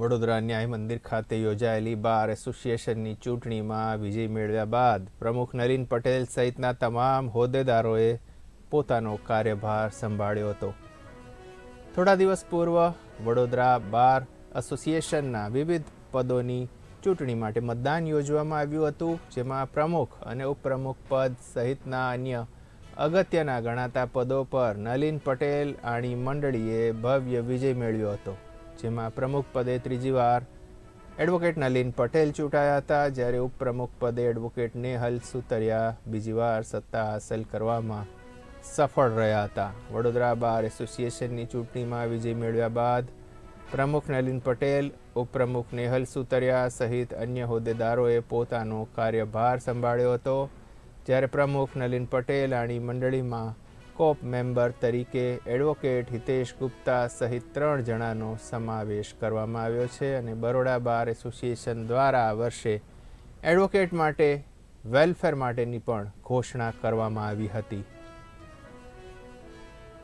વડોદરા ન્યાય મંદિર ખાતે યોજાયેલી બાર એસોસિએશનની ચૂંટણીમાં વિજય મેળવ્યા બાદ પ્રમુખ નલિન પટેલ સહિતના તમામ હોદ્દેદારોએ પોતાનો કાર્યભાર સંભાળ્યો હતો. થોડા દિવસ પૂર્વ વડોદરા બાર એસોસિએશનના વિવિધ પદોની ચૂંટણી માટે મતદાન યોજવામાં આવ્યું હતું, જેમાં પ્રમુખ અને ઉપપ્રમુખ પદ સહિતના અન્ય અગત્યના ગણાતા પદો પર નલિન પટેલ આણી મંડળીએ ભવ્ય વિજય મેળવ્યો હતો. જેમાં પ્રમુખ પદે ત્રીજી વાર એડવોકેટ નલિન પટેલ ચૂંટાયા હતા. જ્યારે ઉપપ્રમુખ પદે એડવોકેટ નેહલ સુતરિયા બીજી વાર સત્તા હાંસલ કરવામાં સફળ રહ્યા હતા. વડોદરા બાર એસોસિએશનની ચૂંટણીમાં વિજય મેળવ્યા બાદ પ્રમુખ નલિન પટેલ, ઉપપ્રમુખ નેહલ સુતરિયા સહિત અન્ય હોદ્દેદારોએ પોતાનો કાર્યભાર સંભાળ્યો હતો. જ્યારે પ્રમુખ નલિન પટેલ આણી મંડળીમાં કોપ મેમ્બર તરીકે એડવોકેટ હિતેશ ગુપ્તા સહિત ત્રણ જણાનો સમાવેશ કરવામાં આવ્યો છે અને બરોડા બાર એસોસિએશન દ્વારા આ વર્ષે એડવોકેટ માટે વેલફેર માટેની પણ ઘોષણા કરવામાં આવી હતી.